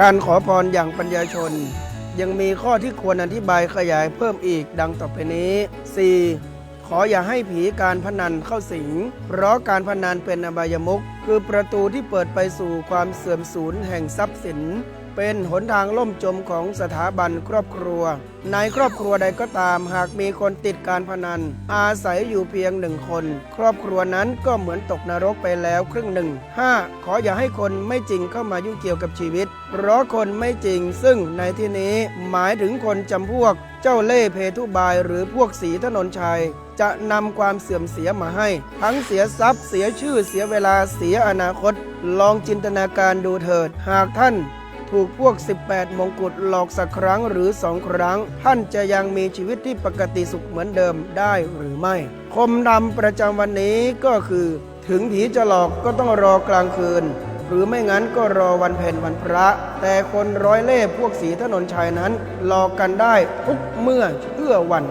การขอพรอย่างปัญญาชน ยังมีข้อที่ควรอธิบายขยายเพิ่มอีกดังต่อไปนี้ 4. ขออย่าให้ผีการพนันเข้าสิง เพราะการพนันเป็นอบายมุกคือประตูที่เปิดไปสู่ความเสื่อมสูญแห่งทรัพย์สิน เป็นหนทางล่มจมของสถาบันครอบครัว ในครอบครัวใดก็ตามหากมีคนติดการพนัน อาศัยอยู่เพียงหนึ่งคน ครอบครัวนั้นก็เหมือนตกนรกไปแล้วครึ่งหนึ่ง 5. ขออย่าให้คนไม่จริงเข้ามายุ่งเกี่ยวกับชีวิต เพราะคนไม่จริง ซึ่งในที่นี้หมายถึงคนจำพวก เจ้าเล่เพทุบายหรือพวกสีถนนชัยจะนำความเสื่อมเสียมาให้ ทั้งเสียทรัพย์ เสียชื่อเสียเวลาเสียอนาคต ลองจินตนาการดูเถิด หากท่าน ถูกพวก 18 มงกุฎหลอกสักครั้งหรือสองครั้ง ท่านจะยังมีชีวิตที่ปกติสุขเหมือนเดิมได้หรือไม่ คมดำประจำวันนี้ก็คือ ถึงผีจะหลอกก็ต้องรอกลางคืน หรือไม่งั้นก็รอวันเพ็ญวันพระ แต่คนร้อยเล่ห์พวกสีถนนชัยนั้นหลอกกันได้ทุกเมื่อเชื่อวัน